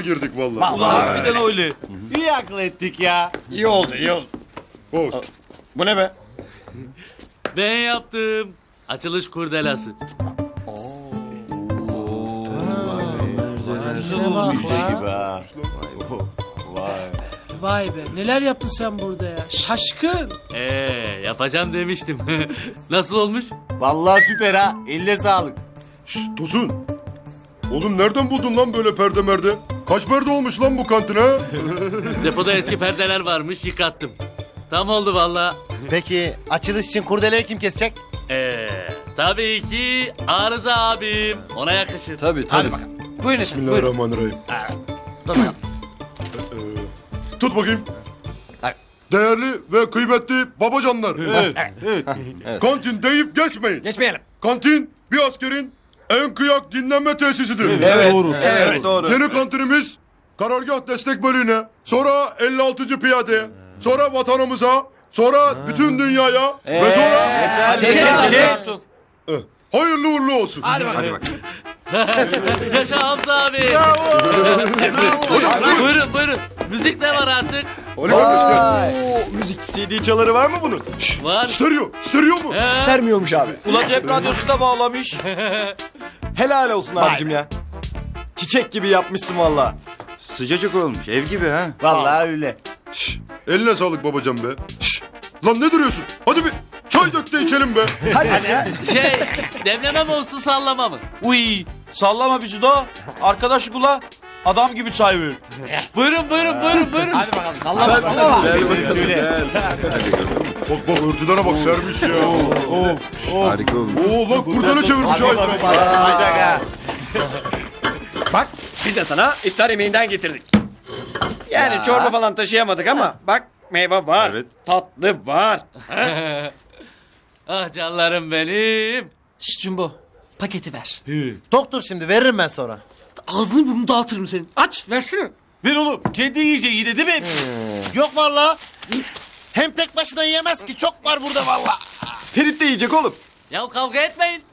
girdik vallahi. Harbiden öyle. İyi akıl ettik ya. İyi oldu iyi oldu. Hoş. Bu ne be? Ben yaptım. Açılış kurdelası. Vay. Vay be neler yaptın sen burada ya. Şaşkın. Ee, yapacağım demiştim. Nasıl olmuş? Vallahi süper ha. Eline sağlık. Şşt Tosun. Oğlum nereden buldun lan böyle perde merde? Kaç perde olmuş lan bu kantine? ha? Depoda eski perdeler varmış yıkattım. Tam oldu valla. Peki açılış için kurdeleyi kim kesecek? Ee, tabii ki Arıza abim. Ona yakışır. Tabii tabii. Buyurun efendim buyurun. Bismillahirrahmanirrahim. Ee, Tut bakayım. Değerli ve kıymetli babacanlar. Kantin deyip geçmeyin. Geçmeyelim. Kantin bir askerin en kıyak dinlenme tesisidir. Evet. Doğru. Evet. Doğru. Yeni kantinimiz karargah destek bölüğüne, sonra 56. piyade, sonra vatanımıza, sonra bütün dünyaya ve sonra Kes kes. Eh, hayırlı uğurlu olsun. Yaşa Hamza abi. buyurun buyurun. Müzik de var artık. Gel. Müzik CD çaları var mı bunun? Var. Stereo, stereo mu? He. Vermiyormuş abi. Ula cep radyosu da bağlamış. Helal olsun abicim ya. Çiçek gibi yapmışsın valla. Sıcacık olmuş ev gibi ha. Vallahi öyle. Şş, eline sağlık babacan be. Şş, lan ne duruyorsun? Hadi bir çay dök de içelim be. Şey, demleme mi olsun sallama mı? Uy sallama bizi da. Arkadaş kula adam gibi çay ver. Buyurun buyurun buyurun buyurun. Hadi bakalım sallama sallama. Bak bak örtülere bak sermiş ya. Harika olmuş. Oo lan kurdele çevirmiş ay. Olacak ha. Bak biz de sana iftar yemeğinden getirdik. Yani çorba falan taşıyamadık ama bak meyve var. Evet. Tatlı var. Ah canlarım benim. Şşt Cumbo paketi ver. Doktor şimdi veririm ben sonra. Ağzını burnunu dağıtırım senin. Aç ver şunu. Ver oğlum. Kendi yiyecek yine değil mi? Yok valla. Hem tek başına yiyemez ki çok var burada valla. Ferit de yiyecek oğlum. Ya kavga etmeyin.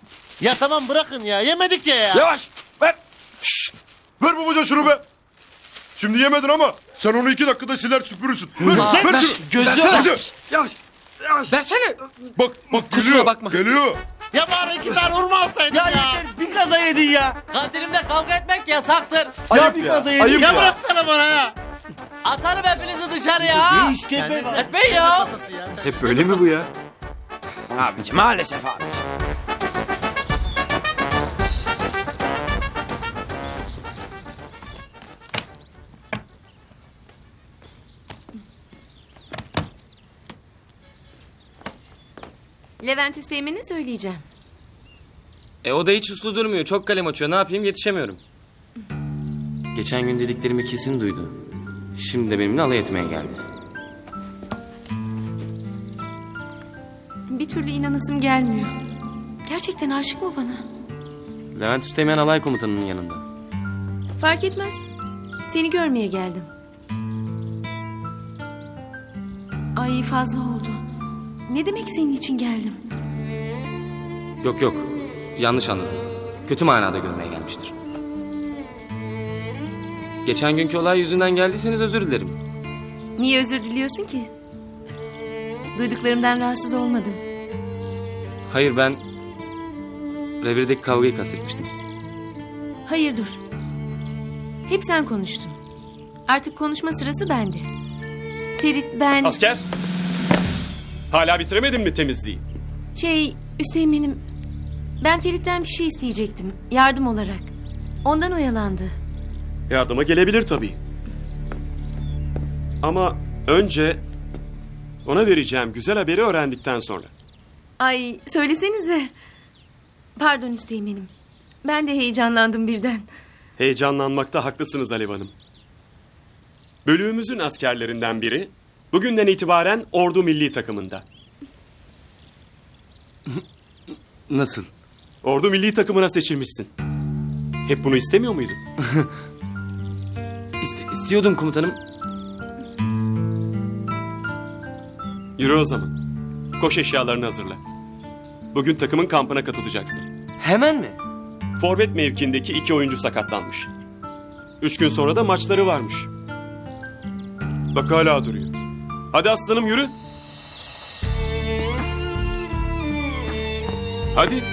Ya tamam bırakın ya yemedik ya ya. Yavaş ver. Ver babacan şunu be. Şimdi yemedin ama sen onu iki dakikada siler süpürürsün. Ver, ver şunu. Gözü aç. Yavaş. Versene. Bak bak Kusura geliyor. bakma. Geliyor. Ya bari iki tane hurma alsaydın ya. Ya yeter bir kaza yedin ya. Kantinimde kavga etmek yasaktır. Ayıp bir ya. gaza yedin. Ayıp Ya ya. bıraksana bana ya. Atarım hepinizi dışarıya. İşkembe var. Etmeyin ya. Hep böyle mi bu ya? Abicim maalesef abi. Levent Üsteğmen'e söyleyeceğim. E o da hiç uslu durmuyor. Çok kalem açıyor. Ne yapayım yetişemiyorum. Geçen gün dediklerimi kesin duydu. Şimdi de benimle alay etmeye geldi. Bir türlü inanasım gelmiyor. Gerçekten aşık mı bana? Levent Üsteğmen alay komutanının yanında. Fark etmez. Seni görmeye geldim. Ay fazla oldu. Ne demek senin için geldim? Yok yok. Yanlış anladın. Kötü manada görmeye gelmiştir. Geçen günkü olay yüzünden geldiyseniz özür dilerim. Niye özür diliyorsun ki? Duyduklarımdan rahatsız olmadım. Hayır ben... Revirdeki kavgayı kastetmiştim. Hayır dur. Hep sen konuştun. Artık konuşma sırası bende. Ferit ben... Asker. Hala bitiremedin mi temizliği? Şey, Üsteğmen'im... Ben Ferit'ten bir şey isteyecektim. Yardım olarak. Ondan oyalandı. Yardıma gelebilir tabii. Ama önce ona vereceğim güzel haberi öğrendikten sonra. Ay, söylesenize. Pardon Üsteğmen'im. Ben de heyecanlandım birden. Heyecanlanmakta haklısınız Alev Hanım. Bölüğümüzün askerlerinden biri bugünden itibaren Ordu Milli Takımında. Nasıl? Ordu Milli Takımına seçilmişsin. Hep bunu istemiyor muydun? İste- istiyordum komutanım. Yürü o zaman. Koş eşyalarını hazırla. Bugün takımın kampına katılacaksın. Hemen mi? Forvet mevkindeki iki oyuncu sakatlanmış. Üç gün sonra da maçları varmış. Bak hala duruyor. Hadi aslanım yürü. Hadi.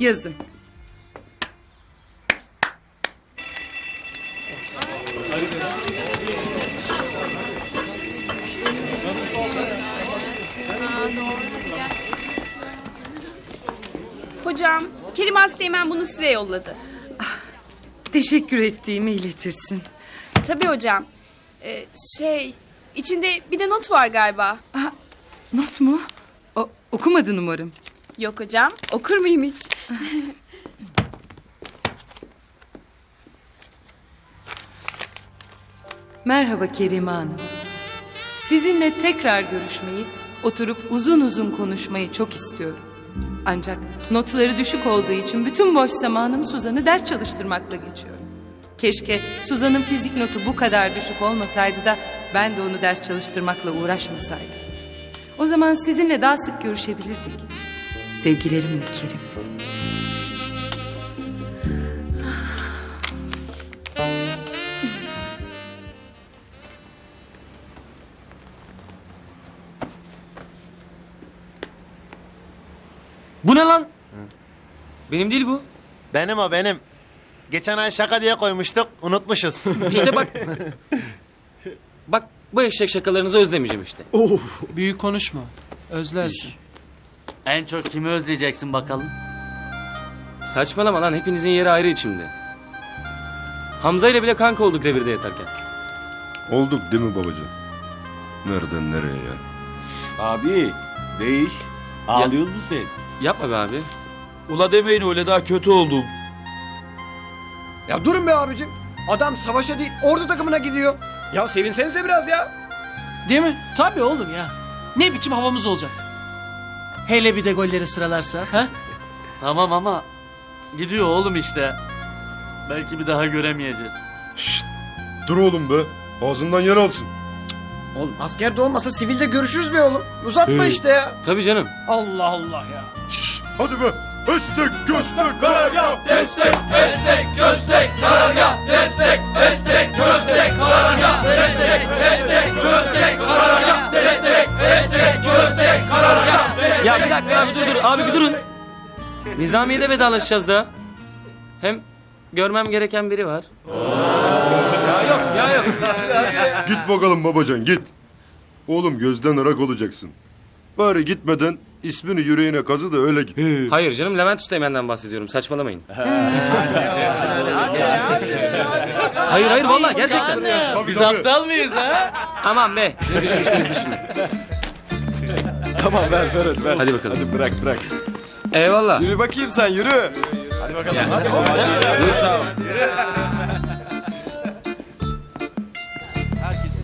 Yazın. Hocam, Kerim Asteğmen bunu size yolladı. Teşekkür ettiğimi iletirsin. Tabii hocam. Ee, şey, içinde bir de not var galiba. Not mu? O, okumadın umarım. Yok hocam, okur muyum hiç? Merhaba Kerime Hanım. Sizinle tekrar görüşmeyi, oturup uzun uzun konuşmayı çok istiyorum. Ancak notları düşük olduğu için bütün boş zamanım Suzan'ı ders çalıştırmakla geçiyor. Keşke Suzan'ın fizik notu bu kadar düşük olmasaydı da ben de onu ders çalıştırmakla uğraşmasaydım. O zaman sizinle daha sık görüşebilirdik. Sevgilerimle Kerim. Bu ne lan? Benim değil bu. Benim o benim. Geçen ay şaka diye koymuştuk unutmuşuz. İşte bak. bak bu eşek şakalarınızı özlemeyeceğim işte. Büyük konuşma. Özlersin. En çok kimi özleyeceksin bakalım? Saçmalama lan hepinizin yeri ayrı içimde. Hamza ile bile kanka olduk revirde yatarken. Olduk değil mi babacığım? Nereden nereye ya? Abi, değiş. Ağlıyor musun sen? Yapma be abi. Ula demeyin öyle daha kötü oldum. Ya durun be abicim. Adam savaşa değil ordu takımına gidiyor. Ya sevinsenize biraz ya. Değil mi? Tabii oğlum ya. Ne biçim havamız olacak? Hele bir de golleri sıralarsa. Ha? Tamam ama gidiyor oğlum işte. Belki bir daha göremeyeceğiz. Şşt! Dur oğlum be. Ağzından yer alsın. Oğlum askerde olmasa sivilde görüşürüz be oğlum. Uzatma Hey. işte ya. Tabii canım. Allah Allah ya. Şşt! Hadi be. Destek göster karargah. Ya bir dakika abi dur dur. Abi bir durun. Nizamiye'de vedalaşacağız da. Hem görmem gereken biri var. ya yok ya yok. Git bakalım babacan git. Oğlum gözden ırak olacaksın. Bari gitmeden ismini yüreğine kazı da öyle git. Hayır canım Levent Üsteğmen'den bahsediyorum. Saçmalamayın. hayır hayır vallahi gerçekten. Tabii, Biz tabii. aptal mıyız ha? Aman be. Ne düşünürseniz düşünün. Tamam ver ver ver. Hadi bakalım. Hadi bırak bırak. Eyvallah. Yürü bakayım sen yürü. Hadi bakalım. Hadi.